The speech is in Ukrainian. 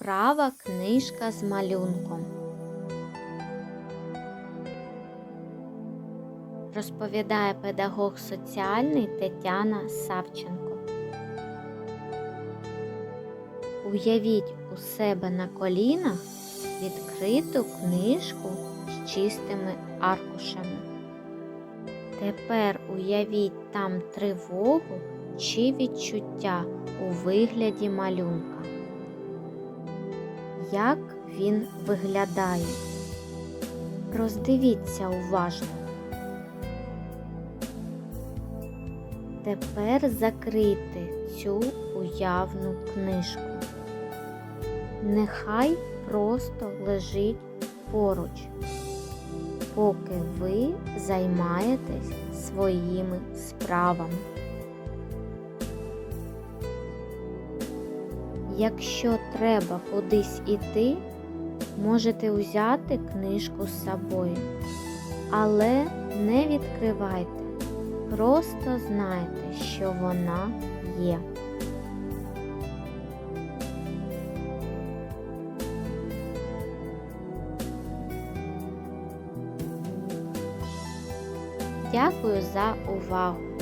Вправа книжка з малюнком. Розповідає педагог соціальний Тетяна Савченко. Уявіть у себе на колінах відкриту книжку з чистими аркушами. Тепер уявіть там тривогу чи відчуття у вигляді малюнка. Як він виглядає? Роздивіться уважно. Тепер закрити цю уявну книжку. Нехай просто лежить поруч, поки ви займаєтесь своїми справами. Якщо треба кудись іти, можете взяти книжку з собою, але не відкривайте, просто знайте, що вона є. Дякую за увагу!